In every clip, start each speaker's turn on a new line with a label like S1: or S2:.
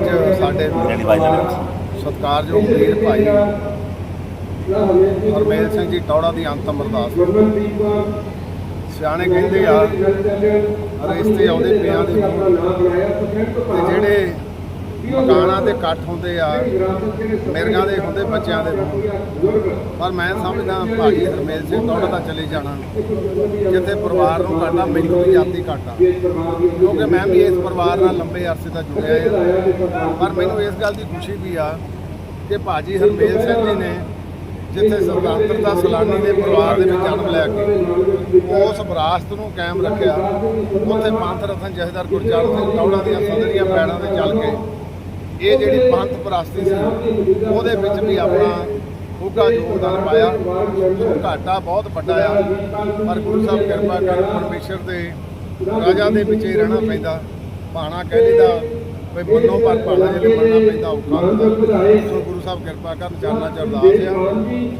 S1: ਅੱਜ ਸਾਡੇ ਸਤਿਕਾਰਯੋਗ ਵੀਰ ਭਾਈ ਹਰਮੇਲ ਸਿੰਘ ਜੀ ਟੌੜਾ ਦੀ ਅੰਤਮ ਅਰਦਾਸ ਸਿਆਣੇ ਕਹਿੰਦੇ ਆ ਰਿਸ਼ਤੇ ਆਉਂਦੇ ਪਿਆਂ ਦੇ ਜਿਹੜੇ ਮਕਾਨਾਂ ਦੇ ਇਕੱਠ ਹੁੰਦੇ ਆ, ਮਿਰਗਾਂ ਦੇ ਹੁੰਦੇ, ਬੱਚਿਆਂ ਦੇ ਪਰ ਮੈਂ ਸਮਝਦਾ ਭਾਜੀ ਹਰਮੇਲ ਸਿੰਘ ਟੌੜਾ ਦਾ ਚਲੇ ਜਾਣਾ। ਜਿੱਥੇ ਪਰਿਵਾਰ ਨੂੰ ਘਾਟਾ, ਮੈਨੂੰ ਵੀ ਜਾਤੀ ਘਾਟਾ। ਕਿਉਂਕਿ ਮੈਂ ਵੀ ਇਸ ਪਰਿਵਾਰ ਨਾਲ ਲੰਬੇ ਅਰਸੇ ਤੋਂ ਜੁੜਿਆ ਹਾਂ ਪਰ ਮੈਨੂੰ ਇਸ ਗੱਲ ਦੀ ਖੁਸ਼ੀ ਵੀ ਆ ਕਿ ਭਾਜੀ ਹਰਮੇਲ ਸਿੰਘ ਜੀ ਨੇ ਜਿੱਥੇ ਸੁਤੰਤਰਤਾ ਸੈਲਾਨੀ ਦੇ ਪਰਿਵਾਰ ਦੇ ਵਿੱਚ ਜਨਮ ਲੈ ਕੇ ਉਸ ਵਿਰਾਸਤ ਨੂੰ ਕਾਇਮ ਰੱਖਿਆ, ਉੱਥੇ ਪੰਥ ਰਤਨ ਜਥੇਦਾਰ ਗੁਰਚਰਨ ਸਿੰਘ ਟੌੜਾ ਦੀਆਂ ਸੰਦਰੀਆਂ ਪੈੜਾਂ ਤੇ ਚੱਲ ਕੇ ਇਹ ਜਿਹੜੀ ਪੰਥ ਪ੍ਰਸਤੀ ਸੀ, ਉਹਦੇ ਵਿੱਚ ਵੀ ਆਪਣਾ ਉੱਘਾ ਯੋਗਦਾਨ ਪਾਇਆ। ਘਾਟਾ ਬਹੁਤ ਵੱਡਾ ਆ, ਪਰ ਗੁਰੂ ਸਾਹਿਬ ਕਿਰਪਾ ਕਰਨ ਪਰਮੇਸ਼ਰ ਦੇ ਰਾਜਾ ਦੇ ਵਿੱਚ ਹੀ ਰਹਿਣਾ ਪੈਂਦਾ। ਭਾਣਾ ਕਹਿ ਲਈਦਾ ਵੀ ਮੰਨੋ ਪਰ ਭਾਣਾ ਜਿਹੜੇ ਮੰਨਣਾ ਪੈਂਦਾ ਔਖਾ ਸੋ ਗੁਰੂ ਸਾਹਿਬ ਕਿਰਪਾ ਕਰਨ, ਚਰਨਾਂ ਚ ਅਰਦਾਸ ਆ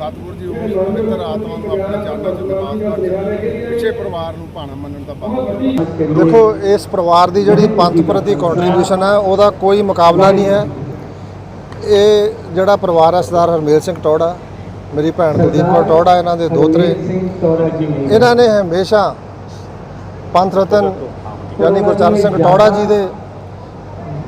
S1: ਸਤਿਗੁਰੂ ਜੀ, ਉਸ ਪਵਿੱਤਰ ਆਤਮਾ ਨੂੰ ਆਪਣੇ ਚਰਨਾਂ ਚ ਨਿਵਾਸ ਕਰਕੇ ਪਿੱਛੇ ਪਰਿਵਾਰ ਨੂੰ ਭਾਣਾ ਮੰਨਣ ਦਾ ਬੰਦ
S2: ਦੇਖੋ, ਇਸ ਪਰਿਵਾਰ ਦੀ ਜਿਹੜੀ ਪੰਥ ਪ੍ਰਤੀ ਕੰਟਰੀਬਿਊਸ਼ਨ ਹੈ, ਉਹਦਾ ਕੋਈ ਮੁਕਾਬਲਾ ਨਹੀਂ ਹੈ। ਇਹ ਜਿਹੜਾ ਪਰਿਵਾਰ ਹੈ, ਸਰਦਾਰ ਹਰਮੇਲ ਸਿੰਘ ਟੌੜਾ ਮੇਰੀ ਭੈਣ ਕੁਲਦੀਪ ਕੌਰ ਟੌੜਾ ਇਹਨਾਂ ਦੇ ਦੋਤਰੇ। ਇਹਨਾਂ ਨੇ ਹਮੇਸ਼ਾ ਪੰਥ ਰਤਨ, ਯਾਨੀ ਗੁਰਚਰਨ ਸਿੰਘ ਟੌੜਾ ਜੀ ਦੇ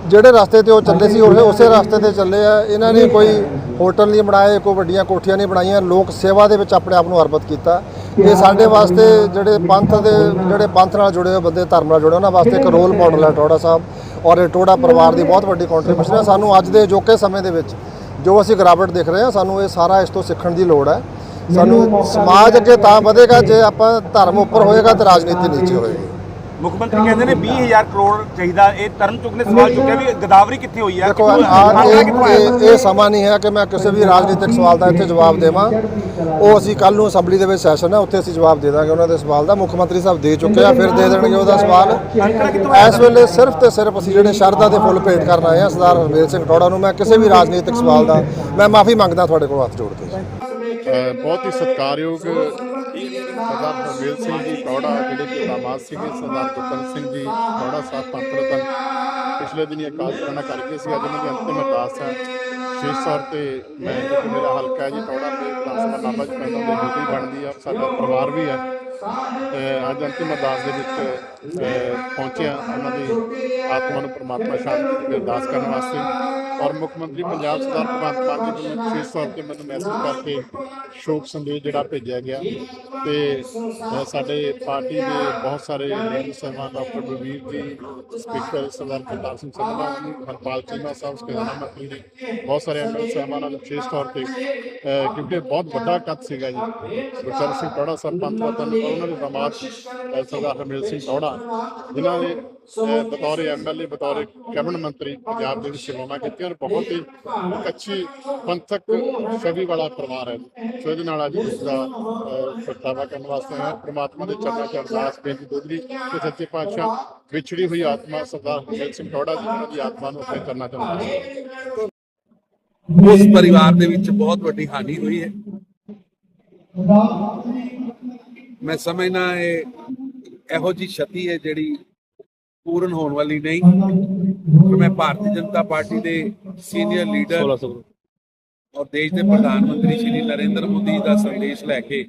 S2: ਜਿਹੜੇ ਰਸਤੇ ਤੇ ਉਹ ਚੱਲੇ ਸੀ, ਉਹ ਉਸੇ ਰਸਤੇ ਤੇ ਚੱਲੇ ਆ। ਇਹਨਾਂ ਨੇ ਕੋਈ ਹੋਟਲ ਨਹੀਂ ਬਣਾਏ, ਕੋਈ ਵੱਡੀਆਂ ਕੋਠੀਆਂ ਨਹੀਂ ਬਣਾਈਆਂ। ਲੋਕ ਸੇਵਾ ਦੇ ਵਿੱਚ ਆਪਣੇ ਆਪ ਨੂੰ ਅਰਪਿਤ ਕੀਤਾ। ਇਹ ਸਾਡੇ ਵਾਸਤੇ ਜਿਹੜੇ ਪੰਥ ਦੇ, ਜਿਹੜੇ ਪੰਥ ਨਾਲ ਜੁੜੇ ਹੋਏ ਬੰਦੇ, ਧਰਮ ਨਾਲ ਜੁੜੇ, ਉਹਨਾਂ ਵਾਸਤੇ ਇੱਕ ਰੋਲ ਮਾਡਲ ਹੈ ਟੋੜਾ ਸਾਹਿਬ ਔਰ ਇਹ ਟੋੜਾ ਪਰਿਵਾਰ ਦੀ ਬਹੁਤ ਵੱਡੀ ਕੰਟਰੀਬਿਊਸ਼ਨ ਹੈ ਸਾਨੂੰ ਅੱਜ ਦੇ ਅਜੋਕੇ ਸਮੇਂ ਦੇ ਵਿੱਚ ਜੋ ਅਸੀਂ ਗਰਾਵਟ ਦੇਖ ਰਹੇ ਹਾਂ ਸਾਨੂੰ ਇਹ ਸਾਰਾ ਇਸ ਤੋਂ ਸਿੱਖਣ ਦੀ ਲੋੜ ਹੈ ਸਾਨੂੰ ਸਮਾਜ ਅੱਗੇ ਤਾਂ ਵਧੇਗਾ, ਜੇ ਆਪਾਂ ਧਰਮ ਉੱਪਰ ਹੋਏਗਾ ਤੇ ਰਾਜਨੀਤੀ ਨੀਚੇ ਹੋਏਗੀ।
S3: ਮੁੱਖ ਮੰਤਰੀ ਕਹਿੰਦੇ ਨੇ 20000 ਕਰੋੜ ਚਾਹੀਦਾ। ਇਹ ਤਰਨ ਚੁੱਕ ਨੇ ਸਵਾਲ ਚੁੱਕਿਆ ਵੀ ਗਦਾਵਰੀ ਕਿੱਥੇ ਹੋਈ
S2: ਦੇਖੋ ਆ
S3: ਆਇਆ?
S2: ਇਹ ਇਹ ਸਮਾਂ ਨਹੀਂ ਹੈ ਕਿ ਮੈਂ ਕਿਸੇ ਵੀ ਰਾਜਨੀਤਿਕ ਸਵਾਲ ਦਾ ਇੱਥੇ ਜਵਾਬ ਦੇਵਾਂ। ਉਹ ਅਸੀਂ ਕੱਲ ਨੂੰ ਅਸੈਂਬਲੀ ਦੇ ਵਿੱਚ ਸੈਸ਼ਨ ਹੈ ਉੱਥੇ ਅਸੀਂ ਜਵਾਬ ਦੇ ਦਾਂਗੇ ਉਹਨਾਂ ਦੇ ਸਵਾਲ ਦਾ। ਮੁੱਖ ਮੰਤਰੀ ਸਾਹਿਬ ਦੇ ਚੁੱਕੇ ਆ ਫਿਰ ਦੇ ਦੇਣਗੇ ਉਹਦਾ ਸਵਾਲ। ਇਸ ਵੇਲੇ ਸਿਰਫ ਤੇ ਸਿਰਫ ਅਸੀਂ ਜਿਹੜੇ ਸ਼ਰਧਾ ਦੇ ਫੁੱਲ ਭੇਟ ਕਰਨ ਆਏ ਹਾਂ ਸਰਦਾਰ ਹਰਮੇਲ ਸਿੰਘ ਟੌੜਾ ਨੂੰ ਮੈਂ ਕਿਸੇ ਵੀ ਰਾਜਨੀਤਿਕ ਸਵਾਲ ਦਾ ਮੈਂ ਮਾਫੀ ਮੰਗਦਾ ਤੁਹਾਡੇ ਕੋਲ ਹੱਥ ਜੋੜ ਕੇ।
S1: ਬਹੁਤ ਹੀ ਸਤਿਕਾਰਯੋਗ ਸਰਦਾਰ ਹਰਮੇਲ ਸਿੰਘ ਜੀ ਟੌੜਾ ਜਿਹੜੇ ਕਿ ਦਾਮਾਦ ਸੀਗੇ, ਸਰਦਾਰ ਗੁਰਤਨ ਸਿੰਘ ਜੀ ਟੌੜਾ ਸਾਹਿਬ ਪੰਥ ਪਿਛਲੇ ਦਿਨੀ ਅਕਾਲ ਕਰਨਾ ਕਰਕੇ ਸੀ, ਅੱਜ ਉਹਨਾਂ ਦੀ ਅੰਤਿਮ ਅਰਦਾਸ ਹੈ। ਵਿਸ਼ੇਸ਼ ਤੌਰ ਤੇ ਮੈਂ ਕਿਉਂਕਿ ਮੇਰਾ ਹਲਕਾ ਹੈ ਜੀ ਟੌੜਾ ਤੇ ਵਿਧਾਨ ਸਭਾ ਨਾਭਾ ਪੈਂਦਾ ਉਹਦੀ ਡਿਊਟੀ ਬਣਦੀ ਆ, ਸਾਡਾ ਪਰਿਵਾਰ ਵੀ ਹੈ। ਅੱਜ ਅੰਤਿਮ ਅਰਦਾਸ ਦੇ ਵਿੱਚ ਪਹੁੰਚਿਆ ਉਹਨਾਂ ਦੀ ਆਤਮਾ ਨੂੰ ਪਰਮਾਤਮਾ ਸ਼ਾਂਤੀ ਦੀ ਅਰਦਾਸ ਕਰਨ ਵਾਸਤੇ। ਔਰ ਮੁੱਖ ਮੰਤਰੀ ਪੰਜਾਬ ਸਰਕਾਰ ਭਗਵੰਤ ਮਾਨ ਜੀ ਵੱਲੋਂ ਵਿਸ਼ੇਸ਼ ਤੌਰ ਤੇ ਮੈਨੂੰ ਮੈਸੇਜ ਕਰਕੇ ਸ਼ੋਕ ਸੰਦੇਸ਼ ਜਿਹੜਾ ਭੇਜਿਆ ਗਿਆ ਤੇ ਅ, ਸਾਡੇ ਪਾਰਟੀ ਦੇ ਬਹੁਤ ਸਾਰੇ ਲੀਡਰ ਸਾਹਿਬਾਨ ਡਾਕਟਰ ਬਲਵੀਰ ਜੀ ਸਪੀਕਰ ਸਰਦਾਰ ਕਰਤਾਰ ਸਿੰਘ ਸੰਧਵਾ ਜੀ ਹਰਪਾਲ ਚੀਮਾ ਸਾਹਿਬ ਖਜ਼ਾਨਾ ਮੰਤਰੀ ਜੀ ਬਹੁਤ ਸਾਰੇ ਐਮਐਲ ਸਾਹਿਬਾਨਾਂ ਨੂੰ ਵਿਸ਼ੇਸ਼ ਤੌਰ ਤੇ ਕਿਉਂਕਿ ਬਹੁਤ ਵੱਡਾ ਕੱਦ ਸੀਗਾ ਜੀ। ਗੁਰਚਰਨ ਸਿੰਘ ਟੌੜਾ ਸਾਹਿਬ ਪੰਥ ਰਤਨ ਔਰ ਉਹਨਾਂ ਦੇ ਦਾਮਾਦ ਅ, ਸਰਦਾਰ ਹਰਮੇਲ ਸਿੰਘ ਟੌੜਾ ਜਿਨ੍ਹਾਂ ਨੇ ਅ, ਬਤੌਰ ਐਮਐਲਏ ਬਤੌਰ ਕੈਬਨਿਟ ਮੰਤਰੀ ਪੰਜਾਬ ਦੇ ਵਿੱਚ ਸੇਵਾਵਾਂ ਕੀਤੀਆਂ ਔਰ ਬਹੁਤ ਹੀ ਇੱਕ ਅੱਛੀ ਪੰਥਕ ਛਵੀ ਵਾਲਾ ਪਰਿਵਾਰ ਹੈ। ਸੋ ਇਹਦੇ ਨਾਲ ਅੱਜ ਇਸ ਦਾ ਪ੍ਰਗਟਾਵਾ ਕਰਨ ਵਾਸਤੇ ਆਇਆ। ਪ੍ਰਮਾਤਮਾ ਦੇ ਚਰਨਾਂ 'ਚ ਅਰਦਾਸ ਬੇਨਤੀ ਦੋਦਰੀ ਕਿ ਸੱਚੇ ਪਾਤਸ਼ਾਹ ਵਿਛੜੀ ਹੋਈ ਆਤਮਾ ਸਰਦਾਰ ਹਰਮੇਲ ਸਿੰਘ ਟੌੜਾ ਜੀ ਦੀ ਆਤਮਾ ਨੂੰ ਆਪਣੇ ਚਰਨਾਂ 'ਚ ਅਰਦਾਸ
S4: ਉਸ ਪਰਿਵਾਰ ਦੇ ਵਿੱਚ ਬਹੁਤ ਵੱਡੀ ਹਾਨੀ ਹੋਈ ਹੈ। ਮੈਂ ਸਮਝਦਾ ਇਹ ਇਹੋ ਜੀ ਛਤੀ ਹੈ ਜਿਹੜੀ ਪੂਰਨ ਹੋਣ ਵਾਲੀ ਨਹੀਂ। ਪਰ ਮੈਂ ਭਾਰਤੀ ਜਨਤਾ ਪਾਰਟੀ ਦੇ ਸੀਨੀਅਰ ਲੀਡਰ ਔਰ ਦੇਸ਼ ਦੇ ਪ੍ਰਧਾਨ ਮੰਤਰੀ ਸ਼੍ਰੀ ਨਰਿੰਦਰ ਮੋਦੀ ਦਾ ਸੰਦੇਸ਼ ਲੈ ਕੇ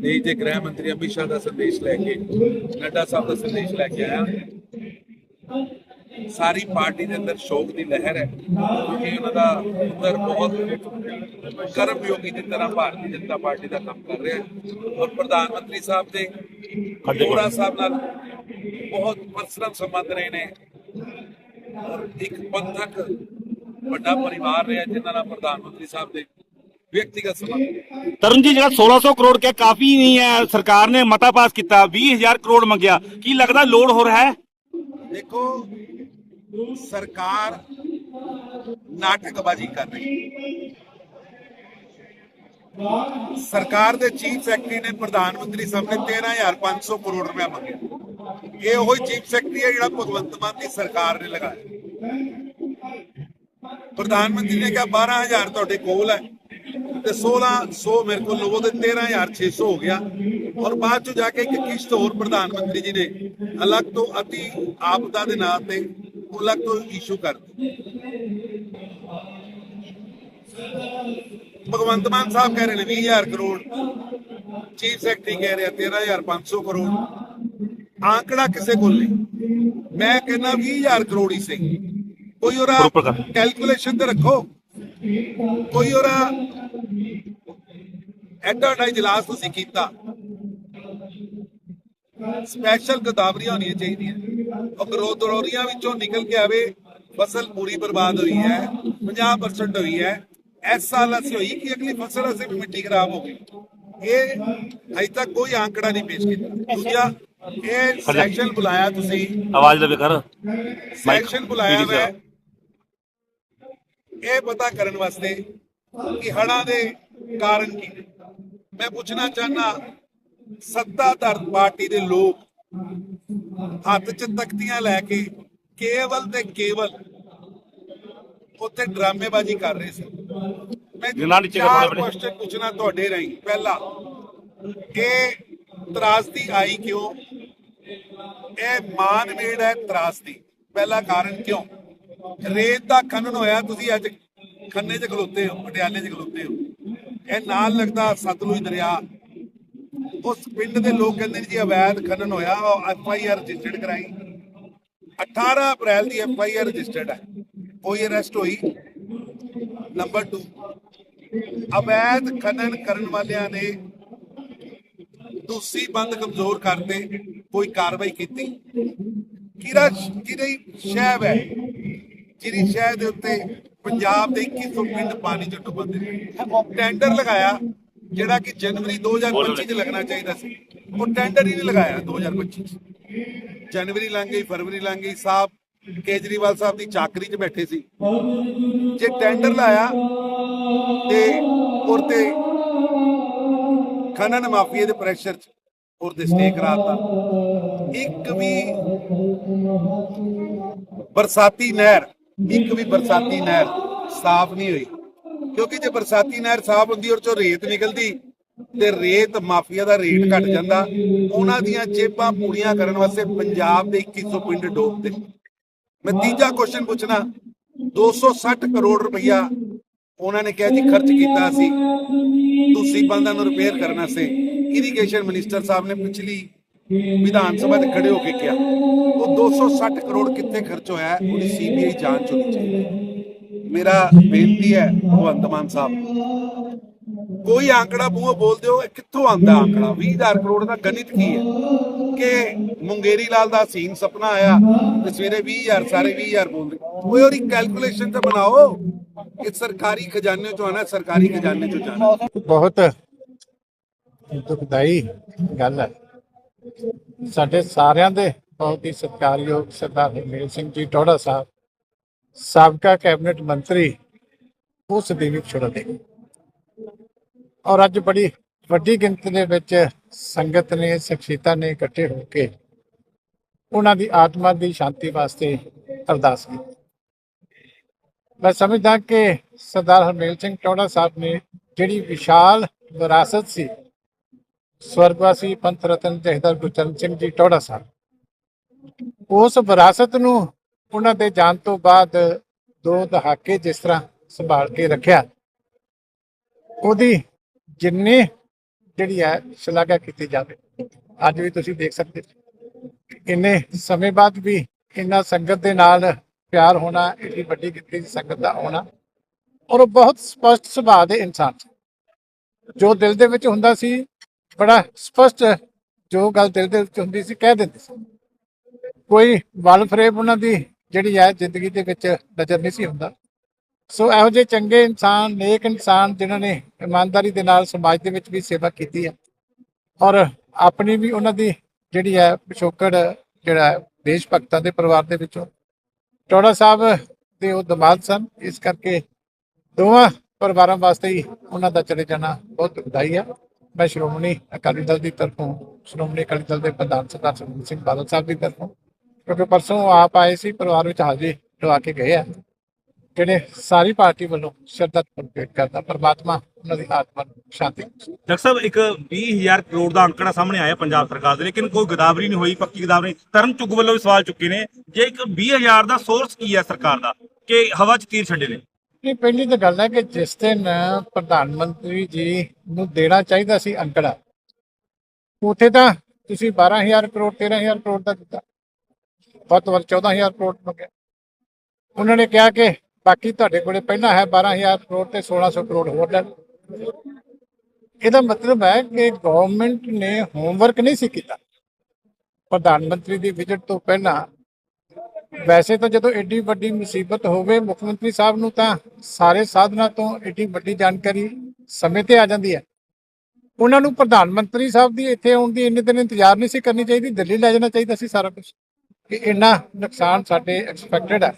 S4: ਦੇਸ਼ ਦੇ ਗ੍ਰਹਿ ਮੰਤਰੀ ਅਮਿਤ ਸ਼ਾਹ ਦਾ ਸੰਦੇਸ਼ ਲੈ ਕੇ ਨੱਡਾ ਸਾਹਿਬ ਦਾ ਸੰਦੇਸ਼ ਲੈ ਕੇ ਆਇਆ। ਸਾਰੀ ਪਾਰਟੀ ਦੇ ਅੰਦਰ ਸ਼ੋਕ ਦੀ ਲਹਿਰ ਹੈ ਕਿਉਂਕਿ ਉਹਨਾਂ ਦਾ ਪੁੱਤਰ ਬਹੁਤ ਕਰਮਯੋਗੀ ਦੀ ਤਰ੍ਹਾਂ ਭਾਰਤੀ ਜਨਤਾ ਪਾਰਟੀ ਦਾ ਕੰਮ ਕਰ ਰਿਹਾ ਹੈ। ਔਰ ਪ੍ਰਧਾਨ ਮੰਤਰੀ ਸਾਹਿਬ ਦੇ ਹੋਰਾ ਸਾਹਿਬ ਨਾਲ ਬਹੁਤ ਪਰਸਨਲ ਸੰਬੰਧ ਰਹੇ ਨੇ। ਔਰ ਇੱਕ ਪੰਥਕ ਵੱਡਾ ਪਰਿਵਾਰ ਰਿਹਾ ਜਿਨ੍ਹਾਂ ਨਾਲ ਪ੍ਰਧਾਨ ਮੰਤਰੀ ਸਾਹਿਬ ਦੇ ਵਿਅਕਤੀਗਤ ਸੰਬੰਧ
S3: ਤਰਨ ਜੀ ਜਿਹੜਾ 1600 ਕਰੋੜ ਕਿਹਾ ਕਾਫੀ ਨਹੀਂ ਹੈ। ਸਰਕਾਰ ਨੇ ਮਤਾ ਪਾਸ ਕੀਤਾ 20000 ਕਰੋੜ ਮੰਗਿਆ। ਕੀ ਲੱਗਦਾ ਲੋਡ ਹੋ ਰਿਹਾ ਹੈ?
S4: ਦੇਖੋ ਸਰਕਾਰ ਨਾਟਕਬਾਜ਼ੀ ਕਰ ਰਹੀ ਹੈ। ਸਰਕਾਰ ਦੇ ਚੀਫ ਸੈਕਟਰੀ ਨੇ ਪ੍ਰਧਾਨ ਮੰਤਰੀ ਸਾਹਮਣੇ 13500 ਕਰੋੜ ਰੁਪਏ ਮੰਗਿਆ। ਇਹ ਉਹੀ ਚੀਫ ਸੈਕਟਰੀ ਹੈ ਜਿਹੜਾ ਭਗਵੰਤ ਮਾਨ ਦੀ ਸਰਕਾਰ ਨੇ ਲਗਾਇਆ। ਪ੍ਰਧਾਨ ਮੰਤਰੀ ਨੇ ਕਿਹਾ 12000 ਤੁਹਾਡੇ ਕੋਲ ਹੈ ਤੇ 1600 ਮੇਰੇ ਕੋਲ ਲਵੋ ਤੇ 13600 ਹੋ ਗਿਆ। ਔਰ ਬਾਅਦ ਚ ਜਾ ਕੇ ਇੱਕ ਕਿਸ਼ਤ ਹੋਰ ਪ੍ਰਧਾਨ ਮੰਤਰੀ ਜੀ ਨੇ ਅਲੱਗ ਤੋਂ ਅਤੀ ਆਪਦਾ ਦੇ ਨਾਂ ਤੇ ਉਹ ਅਲੱਗ ਤੋਂ ਇਸ਼ੂ ਕਰ ਦਿੱਤੀ। ਭਗਵੰਤ ਮਾਨ ਸਾਹਿਬ ਕਹਿ ਰਹੇ ਨੇ 20000 ਕਰੋੜ। ਚੀਫ ਸੈਕਟਰੀ ਕਹਿ ਰਿਹਾ 13500 ਕਰੋੜ। ਆંકੜਾ ਕਿਸੇ ਕੋਲ ਨਹੀਂ। ਮੈਂ ਕਹਿੰਦਾ 20000 ਕਰੋੜ ਹੀ ਸਹੀ। ਕੋਈ ਉਹਦਾ ਕੈਲਕੂਲੇਸ਼ਨ ਤੇ ਰੱਖੋ। ਕੋਈ ਉਹਦਾ ਐਡਾ ਵੱਡਾ ਇਜਲਾਸ ਤੁਸੀਂ ਕੀਤਾ। ਸਪੈਸ਼ਲ ਗਦਾਵਰੀਆਂ ਹੋਣੀਆਂ ਚਾਹੀਦੀਆਂ। ਉਹ ਗਰੋਦਰੋਰੀਆਂ ਵਿੱਚੋਂ ਨਿਕਲ ਕੇ ਆਵੇ। ਫਸਲ ਪੂਰੀ ਬਰਬਾਦ ਹੋਈ ਹੈ। 50% ਹੋਈ ਹੈ। ਇਸ ਸਾਲ ਅਸੀਂ ਹੋਈ ਕਿ ਅਗਲੀ ਫਸਲ ਅਸੀਂ ਮਿੱਟੀ ਖਰਾਬ ਹੋ ਗਈ। ਇਹ ਅਜੇ ਤੱਕ ਕੋਈ ਆંકੜਾ ਨਹੀਂ ਪੇਸ਼ ਕੀਤਾ। ਦੂਜਾ ਇਹ ਸੈਕਸ਼ਨ ਬੁਲਾਇਆ ਤੁਸੀਂ।
S3: ਆਵਾਜ਼ ਲਵੇ ਕਰ।
S4: ਸੈਕਸ਼ਨ ਬੁਲਾਇਆ ਹੈ ਇਹ ਪਤਾ ਕਰਨ ਵਾਸਤੇ ਕਿ ਹੜ੍ਹਾਂ ਦੇ ਕਾਰਨ ਕੀ। ਨੇ ਮੈਂ ਪੁੱਛਣਾ ਚਾਹਨਾ ਸੱਤਾਧਰ ਪਾਰਟੀ ਦੇ ਲੋਕ ਹੱਥ 'ਚ ਤਖਤੀਆਂ ਲੈ ਕੇ ਕੇਵਲ ਤੇ ਕੇਵਲ ਉੱਥੇ ਡਰਾਮੇਬਾਜ਼ੀ ਕਰ ਰਹੇ ਸੀ। ਮੈਂ
S3: ਕੱਪੜੇ ਬਣੇ।
S4: ਕੁਐਸਚਨ ਪੁੱਛਣਾ ਤੁਹਾਡੇ ਰਾਹੀਂ। ਪਹਿਲਾ ਇਹ ਤਰਾਸਦੀ ਆਈ ਕਿਉਂ? ਇਹ ਮਾਨ ਮੇਡ ਹੈ ਤਰਾਸਦੀ। ਪਹਿਲਾ ਕਾਰਨ ਕਿਉਂ? ਰੇਤ ਦਾ ਖਨਨ ਹੋਇਆ ਤੁਸੀਂ ਅੱਜ ਖੰਨੇ 'ਚ ਖਲੋਤੇ ਹੋ ਪਟਿਆਲੇ 'ਚ ਖਲੋਤੇ ਹੋ। ਇਹ ਨਾਲ ਲੱਗਦਾ ਸਤਲੁਜ ਦਰਿਆ। ਉਸ ਪਿੰਡ ਦੇ ਲੋਕ ਕਹਿੰਦੇ ਨੇ ਜੀ ਅਵੈਧ ਖਨਨ ਹੋਇਆ ਉਹ ਐਫ ਆਈ ਆਰ ਰਜਿਸਟਰਡ ਕਰਾਈ। 18 ਅਪ੍ਰੈਲ ਦੀ ਐਫ ਆਈ ਆਰ ਰਜਿਸਟਰਡ ਹੈ। ਕੋਈ ਅਰੈਸਟ ਹੋਈ? ਨੰਬਰ 2 ਅਵੈਧ ਖਨਨ ਕਰਨ ਵਾਲਿਆਂ ਨੇ ਦੂਸਰੀ ਬੰਦ ਕਮਜ਼ੋਰ ਕਰਤੇ, ਕੋਈ ਕਾਰਵਾਈ ਕੀਤੀ? ਕਿਰਾ ਕਿਹੜੀ ਸ਼ਹਿਬ ਹੈ? ਜਿਹੜੀ ਸ਼ਹਿਰ ਦੇ ਉੱਤੇ ਪੰਜਾਬ ਦੇ 2100 ਪਿੰਡ ਪਾਣੀ ਚ ਡੁੱਬਦੇ ਨੇ ਟੈਂਡਰ ਲਗਾਇਆ, ਜਿਹੜਾ ਕਿ ਜਨਵਰੀ 2025 ਚ ਲੱਗਣਾ ਚਾਹੀਦਾ ਸੀ। ਉਹ ਟੈਂਡਰ ਹੀ ਨਹੀਂ ਲਗਾਇਆ 2025 ਚ। ਜਨਵਰੀ ਲੰਘ ਗਈ, ਫਰਵਰੀ ਲੰਘ ਗਈ ਸਾਹਿਬ ਕੇਜਰੀਵਾਲ ਸਾਹਿਬ ਦੀ ਚਾਕਰੀ 'ਚ ਬੈਠੇ ਸੀ। ਜੇ ਟੈਂਡਰ ਲਾਇਆ ਤੇ ਔਰ ਖਨਨ ਮਾਫੀਏ ਦੇ ਪ੍ਰੈਸ਼ਰ 'ਚ ਔਰ ਸਟੇ ਕਰਾਤਾ। ਇੱਕ ਵੀ ਬਰਸਾਤੀ ਨਹਿਰ, ਇੱਕ ਵੀ ਬਰਸਾਤੀ ਨਹਿਰ ਸਾਫ਼ ਨਹੀਂ ਹੋਈ। ਕਿਉਂਕਿ ਜੇ ਬਰਸਾਤੀ ਨਹਿਰ ਸਾਫ਼ ਹੁੰਦੀ ਔਰ ਚੋਂ ਰੇਤ ਨਿਕਲਦੀ, ਤੇ ਰੇਤ ਮਾਫੀਆ ਦਾ ਰੇਟ ਘਟ ਜਾਂਦਾ। ਉਹਨਾਂ ਦੀਆਂ ਜੇਬਾਂ ਪੂਰੀਆਂ ਕਰਨ ਵਾਸਤੇ ਪੰਜਾਬ ਦੇ 2100 ਪਿੰਡ ਡੋਬਦੇ। ਮੈਂ ਤੀਜਾ ਕੁਐਸਚਨ ਪੁੱਛਣਾ। 260 ਕਰੋੜ ਰੁਪਈਆ ਉਹਨਾਂ ਨੇ ਕਿਹਾ ਜੀ ਖਰਚ ਕੀਤਾ ਸੀ। ਤੁਸੀਂ ਬੰਦਾਂ ਨੂੰ ਰਿਪੇਅਰ ਕਰਨ ਵਾਸਤੇ ਇਰੀਗੇਸ਼ਨ ਮਿਨਿਸਟਰ ਸਾਹਿਬ ਨੇ ਪਿਛਲੀ ਵਿਧਾਨ ਸਭਾ ਤੇ ਖੜੇ ਹੋ ਕੇ ਕਿਹਾ, ਉਹ 260 ਕਰੋੜ ਕਿੱਥੇ ਖਰਚ ਹੋਇਆ ਹੈ? ਉਹਦੀ ਸੀਬੀਆਈ ਜਾਂਚ ਹੋਣੀ ਚਾਹੀਦੀ ਮੇਰਾ ਬੇਨਤੀ ਹੈ, ਭਗਵੰਤ ਮਾਨ ਸਾਹਿਬ ਕੋਈ ਆંકੜਾ ਮੂੰਹੋਂ ਬੋਲਦੇ ਹੋ, ਇਹ ਕਿੱਥੋਂ ਆਂਦਾ ਆંકੜਾ 20000 ਕਰੋੜ ਦਾ ਗਣਿਤ ਕੀ ਹੈ? ਕਿ ਮੁੰਗੇਰੀ ਲਾਲ ਦਾ ਸੀਨ ਸੁਪਨਾ ਆਇਆ ਤੇ ਸਵੇਰੇ 20000 ਸਾਰੇ 20000 ਬੋਲਦੇ। ਓਏ ਉਹਦੀ ਕੈਲਕੂਲੇਸ਼ਨ ਤਾਂ ਬਣਾਓ ਕਿ ਸਰਕਾਰੀ ਖਜ਼ਾਨੇ ਚੋਂ ਆਣਾ ਸਰਕਾਰੀ ਖਜ਼ਾਨੇ ਚੋਂ ਜਾਣਾ।
S5: ਬਹੁਤ ਦੁਖਦਾਈ ਗੱਲ ਹੈ। ਸਾਡੇ ਸਾਰਿਆਂ ਦੇ ਬਹੁਤ ਹੀ ਸਤਿਕਾਰਯੋਗ ਸਰਦਾਰ ਹਰਮੇਲ ਸਿੰਘ ਜੀ ਟੋੜਾ ਸਾਹਿਬ, ਸਾਬਕਾ ਕੈਬਨਿਟ ਮੰਤਰੀ ਉਸ ਦੀ ਵੀ ਛੁੜਾ ਦੇ ਔਰ ਅੱਜ ਬੜੀ ਵੱਡੀ ਗਿਣਤੀ ਦੇ ਵਿੱਚ ਸੰਗਤ ਨੇ, ਸ਼ਖਸੀਅਤਾਂ ਨੇ ਇਕੱਠੇ ਹੋ ਕੇ ਉਹਨਾਂ ਦੀ ਆਤਮਾ ਦੀ ਸ਼ਾਂਤੀ ਵਾਸਤੇ ਅਰਦਾਸ ਕੀਤੀ। ਮੈਂ ਸਮਝਦਾ ਕਿ ਸਰਦਾਰ ਹਰਮੇਲ ਸਿੰਘ ਟੌੜਾ ਸਾਹਿਬ ਨੇ ਜਿਹੜੀ ਵਿਸ਼ਾਲ ਵਿਰਾਸਤ ਸੀ, ਸਵਰਗਵਾਸੀ ਪੰਥ ਰਤਨ ਜਹਦਰ ਗੁਰਚਰਨ ਸਿੰਘ ਜੀ ਟੌੜਾ ਸਾਹਿਬ, ਉਸ ਵਿਰਾਸਤ ਨੂੰ ਉਹਨਾਂ ਦੇ ਜਾਣ ਤੋਂ ਬਾਅਦ ਦੋ ਦਹਾਕੇ ਜਿਸ ਤਰ੍ਹਾਂ ਸੰਭਾਲ ਕੇ ਰੱਖਿਆ, ਉਹਦੀ ਜਿੰਨੀ ਜਿਹੜੀ ਹੈ ਸ਼ਲਾਘਾ ਕੀਤੀ ਜਾਵੇ, ਅੱਜ ਵੀ ਤੁਸੀਂ ਦੇਖ ਸਕਦੇ ਇੰਨੇ ਸਮੇਂ ਬਾਅਦ ਵੀ ਇੰਨਾ ਸੰਗਤ ਦੇ ਨਾਲ ਪਿਆਰ ਹੋਣਾ, ਇੰਨੀ ਵੱਡੀ ਗਿਣਤੀ ਦੀ ਸੰਗਤ ਦਾ ਆਉਣਾ ਔਰ ਉਹ ਬਹੁਤ ਸਪਸ਼ਟ ਸੁਭਾਅ ਦੇ ਇਨਸਾਨ ਸੀ। ਜੋ ਦਿਲ ਦੇ ਵਿੱਚ ਹੁੰਦਾ ਸੀ, ਬੜਾ ਸਪਸ਼ਟ ਜੋ ਗੱਲ ਦਿਲ ਦੇ ਵਿੱਚ ਹੁੰਦੀ ਸੀ, ਕਹਿ ਦਿੰਦੇ ਸੀ। ਕੋਈ ਵੱਲ ਫਰੇਬ ਉਹਨਾਂ ਦੀ ਜਿਹੜੀ ਹੈ ਜ਼ਿੰਦਗੀ ਦੇ ਵਿੱਚ ਨਜ਼ਰ ਨਹੀਂ ਸੀ ਹੁੰਦਾ ਸੋ ਇਹੋ ਜਿਹੇ ਚੰਗੇ ਇਨਸਾਨ, ਨੇਕ ਇਨਸਾਨ ਜਿਨ੍ਹਾਂ ਨੇ ਇਮਾਨਦਾਰੀ ਦੇ ਨਾਲ ਸਮਾਜ ਦੇ ਵਿੱਚ ਵੀ ਸੇਵਾ ਕੀਤੀ ਹੈ। ਔਰ ਆਪਣੀ ਵੀ ਉਹਨਾਂ ਦੀ ਜਿਹੜੀ ਹੈ ਪਿਛੋਕੜ, ਜਿਹੜਾ ਦੇਸ਼ ਭਗਤਾਂ ਦੇ ਪਰਿਵਾਰ ਦੇ ਵਿੱਚੋਂ। ਟੋੜਾ ਸਾਹਿਬ ਦੇ ਉਹ ਦਮਾਦ ਸਨ। ਇਸ ਕਰਕੇ ਦੋਵਾਂ ਪਰਿਵਾਰਾਂ ਵਾਸਤੇ ਹੀ ਉਹਨਾਂ ਦਾ ਚਲੇ ਜਾਣਾ ਬਹੁਤ ਦੁਖਦਾਈ ਹੈ। ਮੈਂ ਸ਼੍ਰੋਮਣੀ ਅਕਾਲੀ ਦਲ ਦੀ ਤਰਫੋਂ, ਸ਼੍ਰੋਮਣੀ ਅਕਾਲੀ ਦਲ ਦੇ ਪ੍ਰਧਾਨ ਸਰਦਾਰ ਸੁਖਬੀਰ ਸਿੰਘ ਬਾਦਲ ਸਾਹਿਬ ਦੀ ਤਰਫੋਂ, ਕਿਉਂਕਿ ਪਰਸੋਂ ਆਪ ਆਏ ਸੀ, ਪਰਿਵਾਰ ਵਿੱਚ ਹਾਜ਼ਰੀ ਲਵਾ ਕੇ ਗਏ ਆ। ਜਿਹੜੇ ਸਾਰੀ ਪਾਰਟੀ ਵੱਲੋਂ ਸ਼ਰਧਾ ਭੇਟ ਕਰਦਾ ਪਰਮਾਤਮਾ ਉਹਨਾਂ ਦੀ ਆਤਮਾ ਨੂੰ ਸ਼ਾਂਤੀ
S3: ਡਾਕਟਰ ਸਾਹਿਬ ਇੱਕ 20000 ਕਰੋੜ ਦਾ ਅੰਕੜਾ ਸਾਹਮਣੇ ਆਇਆ ਪੰਜਾਬ ਸਰਕਾਰ ਦੇ ਲੇਕਿਨ ਕੋਈ ਗਦਾਵਰੀ ਨਹੀਂ ਹੋਈ ਪੱਕੀ ਗਦਾਵਰੀ ਤਰਨ ਚੁੱਗ ਵੱਲੋਂ ਵੀ ਸਵਾਲ ਚੁੱਕੇ ਨੇ ਜੇ ਇੱਕ 20000 ਦਾ ਸੋਰਸ ਕੀ ਹੈ ਸਰਕਾਰ ਦਾ ਕਿ ਹਵਾ 'ਚ ਤੀਰ ਛੱਡੇ ਨੇ?
S5: ਨਹੀਂ ਪਹਿਲੀ ਤਾਂ ਗੱਲ ਹੈ ਕਿ ਜਿਸ ਦਿਨ ਪ੍ਰਧਾਨ ਮੰਤਰੀ ਜੀ ਨੂੰ ਦੇਣਾ ਚਾਹੀਦਾ ਸੀ ਅੰਕੜਾ ਉਥੇ ਤਾਂ ਤੁਸੀਂ 12000 ਕਰੋੜ 13000 ਕਰੋੜ ਦਾ ਦਿੱਤਾ। ਵੱਧ ਤੋਂ ਵੱਧ 14000 ਕਰੋੜ ਮੰਗਿਆ। ਉਹਨਾਂ ਨੇ ਕਿਹਾ ਕਿ ਬਾਕੀ ਤੁਹਾਡੇ ਕੋਲੇ ਪਹਿਲਾਂ ਹੈ 12000 ਕਰੋੜ ਤੇ 1600 ਕਰੋੜ ਹੋਰ ਲੈ ਇਹਦਾ ਮਤਲਬ ਹੈ ਕਿ ਗਵਰਨਮੈਂਟ ਨੇ ਹੋਮਵਰਕ ਨਹੀਂ ਸੀ ਕੀਤਾ। ਪ੍ਰਧਾਨ ਮੰਤਰੀ ਦੀ ਵਿਜ਼ਿਟ ਤੋਂ ਪਹਿਲਾਂ। ਵੈਸੇ ਤਾਂ ਜਦੋਂ ਐਡੀ ਵੱਡੀ ਮੁਸੀਬਤ ਹੋਵੇ, ਮੁੱਖ ਮੰਤਰੀ ਸਾਹਿਬ ਨੂੰ ਤਾਂ ਸਾਰੇ ਸਾਧਨਾਂ ਤੋਂ ਐਡੀ ਵੱਡੀ ਜਾਣਕਾਰੀ ਸਮੇਂ ਤੇ ਆ ਜਾਂਦੀ ਹੈ। ਉਹਨਾਂ ਨੂੰ ਪ੍ਰਧਾਨ ਮੰਤਰੀ ਸਾਹਿਬ ਦੀ ਇੱਥੇ ਆਉਣ ਦੀ ਇੰਨੇ ਦਿਨ ਇੰਤਜ਼ਾਰ ਨਹੀਂ ਸੀ ਕਰਨੀ ਚਾਹੀਦੀ। ਦਿੱਲੀ ਲੈ ਜਾਣਾ ਚਾਹੀਦਾ ਸੀ ਸਾਰਾ ਕੁਝ ਕਿ ਇੰਨਾ ਨੁਕਸਾਨ ਸਾਡੇ ਐਕਸਪੈਕਟਡ ਹੈ।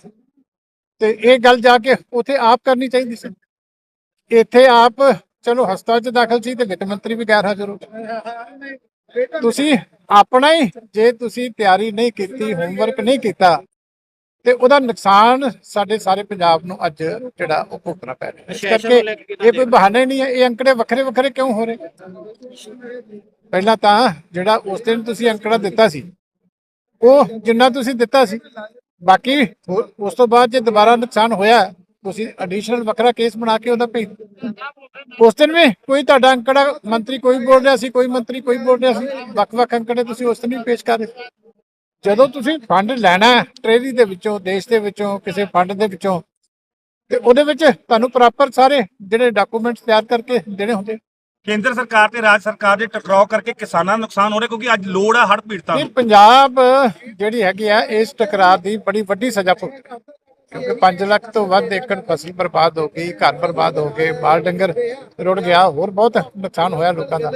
S5: ਤੇ ਇਹ ਗੱਲ ਜਾ ਕੇ ਉੱਥੇ ਆਪ ਕਰਨੀ ਚਾਹੀਦੀ ਸੀ। ਇੱਥੇ ਆਪ ਚਲੋ ਹਸਪਤਾਲ 'ਚ ਦਾਖਲ ਸੀ ਤੇ ਵਿੱਤ ਮੰਤਰੀ ਵੀ ਗੈਰ ਹਾਜ਼ਰ ਹੋ ਗਏ। ਤੁਸੀਂ ਆਪਣਾ ਹੀ ਜੇ ਤੁਸੀਂ ਤਿਆਰੀ ਨਹੀਂ ਕੀਤੀ ਹੋਮਵਰਕ ਨਹੀਂ ਕੀਤਾ ਤੇ ਉਹਦਾ ਨੁਕਸਾਨ ਸਾਡੇ ਸਾਰੇ ਪੰਜਾਬ ਨੂੰ ਅੱਜ ਜਿਹੜਾ ਉਹ ਭੁਗਤਣਾ ਪੈ ਰਿਹਾ। ਇਸ ਕਰਕੇ ਇਹ ਕੋਈ ਬਹਾਨਾ ਨਹੀਂ ਹੈ ਇਹ ਅੰਕੜੇ ਵੱਖਰੇ ਵੱਖਰੇ ਕਿਉਂ ਹੋ ਰਹੇ? ਪਹਿਲਾਂ ਤਾਂ ਜਿਹੜਾ ਉਸ ਦਿਨ ਤੁਸੀਂ ਅੰਕੜਾ ਦਿੱਤਾ ਸੀ ਉਹ ਜਿੰਨਾ ਤੁਸੀਂ ਦਿੱਤਾ ਸੀ ਬਾਕੀ ਹੋ- ਉਸ ਤੋਂ ਬਾਅਦ ਜੇ ਦੁਬਾਰਾ ਨੁਕਸਾਨ ਹੋਇਆ, ਤੁਸੀਂ ਐਡੀਸ਼ਨਲ ਵੱਖਰਾ ਕੇਸ ਬਣਾ ਕੇ ਉਹਦਾ ਭੇਜ ਉਸ ਦਿਨ ਵੀ ਕੋਈ ਤੁਹਾਡਾ ਅੰਕੜਾ ਮੰਤਰੀ ਕੋਈ ਬੋਲ ਰਿਹਾ ਸੀ, ਕੋਈ ਮੰਤਰੀ ਕੋਈ ਬੋਲ ਰਿਹਾ ਸੀ, ਵੱਖ-ਵੱਖ ਅੰਕੜੇ ਤੁਸੀਂ ਉਸ ਦਿਨ ਵੀ ਪੇਸ਼ ਕਰ ਰਹੇ ਜਦੋਂ ਤੁਸੀਂ ਫੰਡ ਲੈਣਾ ਹੈ ਟ੍ਰੇਰੀ ਦੇ ਵਿੱਚੋਂ, ਦੇਸ਼ ਦੇ ਵਿੱਚੋਂ, ਕਿਸੇ ਫੰਡ ਦੇ ਵਿੱਚੋਂ, ਤੇ ਉਹਦੇ ਵਿੱਚ ਤੁਹਾਨੂੰ ਪ੍ਰੋਪਰ ਸਾਰੇ ਜਿਹੜੇ ਡਾਕੂਮੈਂਟਸ ਤਿਆਰ ਕਰਕੇ ਦੇਣੇ ਹੁੰਦੇ।
S3: ਕੇਂਦਰ ਸਰਕਾਰ ਤੇ ਰਾਜ ਸਰਕਾਰ ਦੇ ਟਕਰਾਅ ਕਰਕੇ ਕਿਸਾਨਾਂ ਨੂੰ ਨੁਕਸਾਨ ਹੋ ਰਿਹਾ ਕਿਉਂਕਿ ਅੱਜ ਲੋੜ ਹੈ ਹੜ੍ਹ ਪੀੜਤਾਂ ਨੂੰ
S5: ਪੰਜਾਬ ਜਿਹੜੀ ਹੈਗੀ ਆ ਇਸ ਟਕਰਾਅ ਦੀ ਬੜੀ ਵੱਡੀ ਸਜ਼ਾ ਭੁਗਤ। ਕਿਉਂਕਿ 5 ਲੱਖ ਤੋਂ ਵੱਧ ਏਕੜ ਫਸਲ ਬਰਬਾਦ ਹੋ ਗਈ ਘਰ ਬਰਬਾਦ ਹੋ ਗਏ ਬਾਲ ਡੰਗਰ ਰੁੜ ਗਿਆ ਹੋਰ ਬਹੁਤ ਨੁਕਸਾਨ ਹੋਇਆ ਲੋਕਾਂ ਦਾ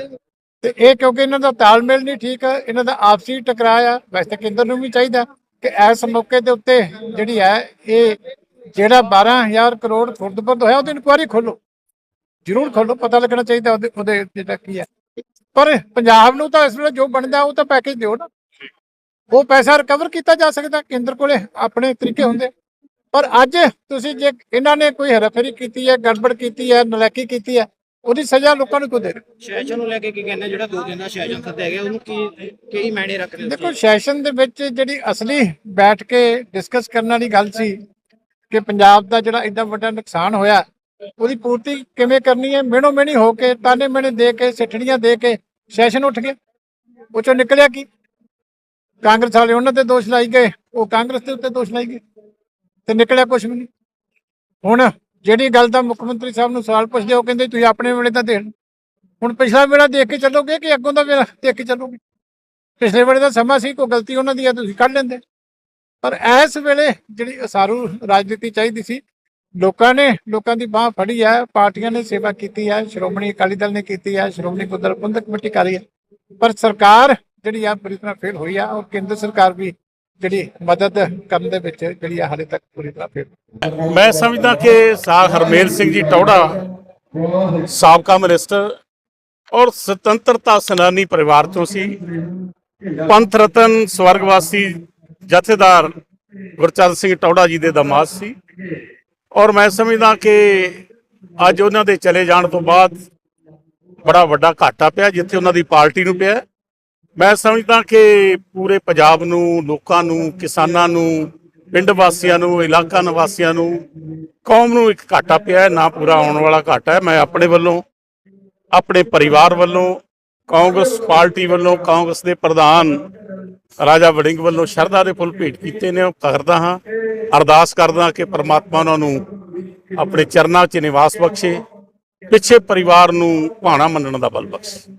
S5: ਤੇ ਇਹ ਕਿਉਂਕਿ ਇਹਨਾਂ ਦਾ ਤਾਲਮੇਲ ਨਹੀਂ ਠੀਕ ਇਹਨਾਂ ਦਾ ਆਪਸੀ ਟਕਰਾਅ ਆ ਵੈਸੇ ਤਾਂ ਕੇਂਦਰ ਨੂੰ ਵੀ ਚਾਹੀਦਾ ਕਿ ਇਸ ਮੌਕੇ ਦੇ ਉੱਤੇ ਜਿਹੜੀ ਹੈ ਇਹ ਜਿਹੜਾ 12000 ਕਰੋੜ ਖੁਰਦਬਰਦ ਹੋਇਆ ਉਹਦੀ ਇਨਕੁਆਇਰੀ ਖੋਲੋ ਜ਼ਰੂਰ ਖੋਲੋ ਪਤਾ ਲੱਗਣਾ ਚਾਹੀਦਾ ਉਹਦੇ ਉਹਦੇ ਜਿਹੜਾ ਕੀ ਹੈ। ਪਰ ਪੰਜਾਬ ਨੂੰ ਤਾਂ ਇਸ ਵੇਲੇ ਜੋ ਬਣਦਾ ਉਹ ਤਾਂ ਪੈਕੇਜ ਦਿਓ ਨਾ। ਉਹ ਪੈਸਾ ਰਿਕਵਰ ਕੀਤਾ ਜਾ ਸਕਦਾ ਕੇਂਦਰ ਕੋਲੇ ਆਪਣੇ ਤਰੀਕੇ ਹੁੰਦੇ। ਪਰ ਅੱਜ ਤੁਸੀਂ ਜੇ ਇਹਨਾਂ ਨੇ ਕੋਈ ਹਰਫੇਰੀ ਕੀਤੀ ਹੈ ਗੜਬੜ ਕੀਤੀ ਹੈ ਨਲਾਇਕੀ ਕੀਤੀ ਹੈ ਉਹਦੀ ਸਜ਼ਾ ਲੋਕਾਂ ਨੂੰ ਕਿਉਂ ਦੇ?
S6: ਸੈਸ਼ਨ ਨੂੰ ਲੈ ਕੇ ਕੀ ਕਹਿੰਦੇ ਜਿਹੜਾ ਦੋ ਦਿਨ ਦਾ ਸੈਸ਼ਨ ਸੱਦਿਆ ਗਿਆ ਉਹਨੂੰ ਕੀ ਕਈ ਮਾਇਨੇ ਰੱਖ ਰਹੇ ਹੋ
S5: ਦੇਖੋ ਸੈਸ਼ਨ ਦੇ ਵਿੱਚ ਜਿਹੜੀ ਅਸਲੀ ਬੈਠ ਕੇ ਡਿਸਕਸ ਕਰਨ ਵਾਲੀ ਗੱਲ ਸੀ ਕਿ ਪੰਜਾਬ ਦਾ ਜਿਹੜਾ ਇੰਨਾ ਵੱਡਾ ਨੁਕਸਾਨ ਹੋਇਆ ਉਹਦੀ ਪੂਰਤੀ ਕਿਵੇਂ ਕਰਨੀ ਹੈ? ਮਿਹਣੋ ਮਿਹਣੀ ਹੋ ਕੇ, ਤਾਨੇ ਮਿਹਣੇ ਦੇ ਕੇ, ਸਿੱਠਣੀਆਂ ਦੇ ਕੇ ਸੈਸ਼ਨ ਉੱਠ ਗਿਆ ਉਹ ਚੋਂ ਨਿਕਲਿਆ ਕੀ? ਕਾਂਗਰਸ ਵਾਲੇ ਉਹਨਾਂ ਤੇ ਦੋਸ਼ ਲਾਈ ਗਏ। ਉਹ ਕਾਂਗਰਸ ਦੇ ਉੱਤੇ ਦੋਸ਼ ਲਾਈ ਗਏ। ਤੇ ਨਿਕਲਿਆ ਕੁਝ ਵੀ ਨਹੀਂ। ਹੁਣ ਜਿਹੜੀ ਗੱਲ ਦਾ ਮੁੱਖ ਮੰਤਰੀ ਸਾਹਿਬ ਨੂੰ ਸਵਾਲ ਪੁੱਛਦੇ ਉਹ ਕਹਿੰਦੇ ਤੁਸੀਂ ਆਪਣੇ ਵੇਲੇ ਤਾਂ ਦੇਣ ਹੁਣ ਪਿਛਲਾ ਵੇਲਾ ਦੇਖ ਕੇ ਚੱਲੋਗੇ ਕਿ ਅੱਗੋਂ ਦਾ ਵੇਲਾ ਦੇਖ ਕੇ ਚੱਲੋਗੇ? ਪਿਛਲੇ ਵੇਲੇ ਦਾ ਸਮਾਂ ਸੀ, ਕੋਈ ਗਲਤੀ ਉਹਨਾਂ ਦੀ ਆ, ਤੁਸੀਂ ਕੱਢ ਲੈਂਦੇ। ਪਰ ਇਸ ਵੇਲੇ ਜਿਹੜੀ ਅਸਾਰੂ ਰਾਜਨੀਤੀ ਚਾਹੀਦੀ ਸੀ ਲੋਕਾਂ ਨੇ, ਲੋਕਾਂ ਦੀ ਬਾਹ ਫੜੀ ਹੈ, ਪਾਰਟੀਆਂ ਨੇ ਸੇਵਾ ਕੀਤੀ ਹੈ, ਸ਼੍ਰੋਮਣੀ ਅਕਾਲੀ ਦਲ ਨੇ ਕੀਤੀ ਹੈ, ਸ਼੍ਰੋਮਣੀ ਗੁਰਦੁਆਰਾ ਪ੍ਰਬੰਧਕ ਕਮੇਟੀ ਕਰ ਰਹੀ ਹੈ। ਪਰ ਸਰਕਾਰ ਜਿਹੜੀ ਆ ਪੂਰੀ ਤਰ੍ਹਾਂ ਫੇਲ ਹੋਈ ਆ ਔਰ ਕੇਂਦਰ ਸਰਕਾਰ ਵੀ ਜਿਹੜੀ ਮਦਦ ਕਰਨ ਦੇ ਵਿੱਚ ਜਿਹੜੀ ਆ ਹਾਲੇ ਤੱਕ ਪੂਰੀ ਤਰ੍ਹਾਂ ਫੇਲ
S7: ਮੈਂ ਸਮਝਦਾ ਕਿ ਸਾਰ ਹਰਮੇਲ ਸਿੰਘ ਜੀ ਟੌੜਾ, ਸਾਬਕਾ ਮਿਨਿਸਟਰ ਔਰ ਸੁਤੰਤਰਤਾ ਸੈਨਾਨੀ ਪਰਿਵਾਰ ਤੋਂ ਸੀ। ਪੰਥ ਰਤਨ ਸਵਰਗਵਾਸੀ ਜਥੇਦਾਰ ਗੁਰਚਰਨ ਸਿੰਘ ਟੌੜਾ ਜੀ ਦੇ ਦਮਾਦ ਸੀ। ਔਰ ਮੈਂ ਸਮਝਦਾ ਕਿ ਅੱਜ ਉਹਨਾਂ ਦੇ ਚਲੇ ਜਾਣ ਤੋਂ ਬਾਅਦ ਬੜਾ ਵੱਡਾ ਘਾਟਾ ਪਿਆ, ਜਿੱਥੇ ਉਹਨਾਂ ਦੀ ਪਾਰਟੀ ਨੂੰ ਪਿਆ। ਮੈਂ ਸਮਝਦਾ ਕਿ ਪੂਰੇ ਪੰਜਾਬ ਨੂੰ, ਲੋਕਾਂ ਨੂੰ, ਕਿਸਾਨਾਂ ਨੂੰ, ਪਿੰਡ ਵਾਸੀਆਂ ਨੂੰ, ਇਲਾਕਾ ਨਿਵਾਸੀਆਂ ਨੂੰ, ਕੌਮ ਨੂੰ ਇੱਕ ਘਾਟਾ ਪਿਆ ਨਾ ਪੂਰਾ ਆਉਣ ਵਾਲਾ ਘਾਟਾ ਹੈ। ਮੈਂ ਆਪਣੇ ਵੱਲੋਂ, ਆਪਣੇ ਪਰਿਵਾਰ ਵੱਲੋਂ ਕਾਂਗਰਸ ਪਾਰਟੀ ਵੱਲੋਂ ਕਾਂਗਰਸ ਦੇ ਪ੍ਰਧਾਨ ਰਾਜਾ ਵੜਿੰਗ ਵੱਲੋਂ ਸ਼ਰਧਾ ਦੇ ਫੁੱਲ ਭੇਟ ਕੀਤੇ ਨੇ। ਉਹ ਕਰਦਾ ਹਾਂ, ਅਰਦਾਸ ਕਰਦਾ ਕਿ ਪ੍ਰਮਾਤਮਾ ਉਹਨਾਂ ਨੂੰ ਆਪਣੇ ਚਰਨਾਂ 'ਚ ਨਿਵਾਸ ਬਖਸ਼ੇ, ਪਿੱਛੇ ਪਰਿਵਾਰ ਨੂੰ ਭਾਣਾ ਮੰਨਣ ਦਾ ਬਲ ਬਖਸ਼ੇ।